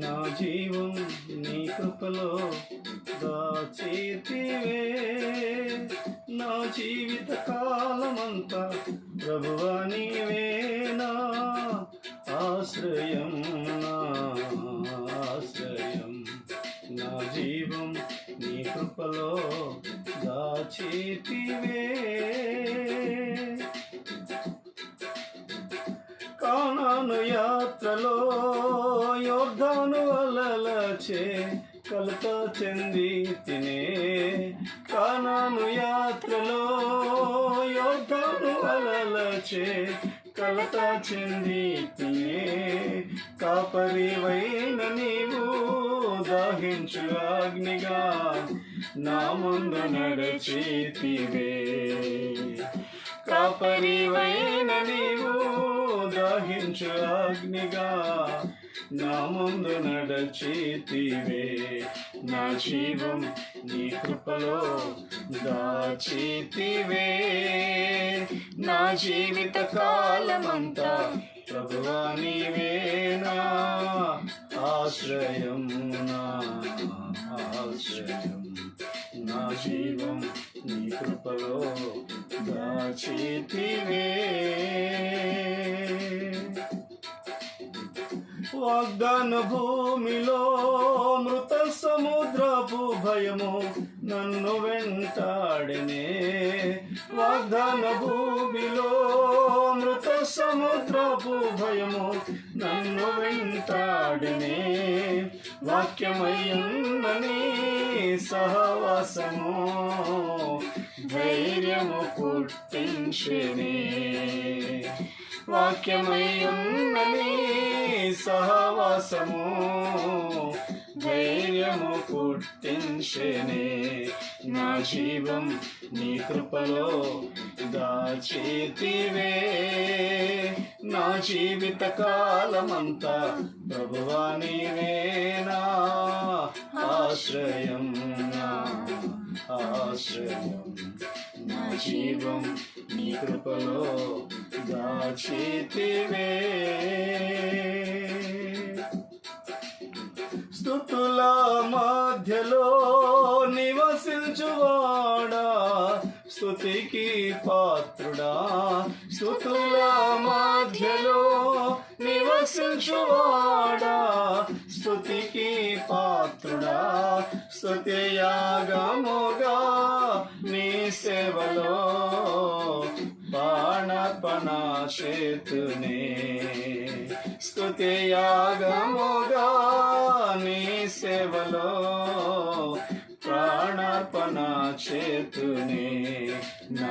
నా జీవం నీ కృపలో దాచేతివే. నా జీవిత కాలమంతా ప్రభువా నీవేనా ఆశ్రయం నా ఆశ్రయం. నా జీవం నీ కృపలో దాచేతివే. కానాను యాత్రలో యోర్ధాను అలలచే కలత చెంది తినే కానాను యాత్రలో యోర్ధాను అలలచే కలత చెంది తినే కాపరివైన నీవు దాహించు అగ్నిగా నా ముందు నడచితివే కాపరివైన నీవు దాహించు అగ్నిగా నా ముందు నడచితివే. నా జీవం నీ కృపలో దాచితివే. నా జీవిత కాలమంతా ప్రభువా నీవేనా ఆశ్రయం నా ఆశ్రయం. నా జీవం నీ కృపలో దాచితివే. వాగ్దాన భూమిలో మృత సముద్రపు భయము నన్ను వెంటాడినే. వాగ్దాన భూమిలో మృత సముద్రపు భయము నన్ను వెంటాడినే. వాక్యమయ్యున్నని సహవాసము. ధైర్యము పుట్టించిని. వాక్యమయ్యున్నని సహవాసము. ధైర్యము పుట్టించనే. నా జీవం నీ కృపలో దాచేతివే. నా జీవిత కాలమంతా ప్రభువా నీవేనా ఆశ్రయం నా ఆశ్రయం. నా జీవం నీ కృపలో దాచితివే. స్థుతుల మధ్యలో నివసించువాడా. స్థుతికి పాత్రుడా. స్థుతుల మధ్యలో నివసించువాడా. స్థుతికి పాత్రుడా స్థుతి యాగముగా నీ సేవలో బాణపణ చేతునే స్థుతి యాగముగా నీ సేవలో ప్రాణార్పణ చేతునే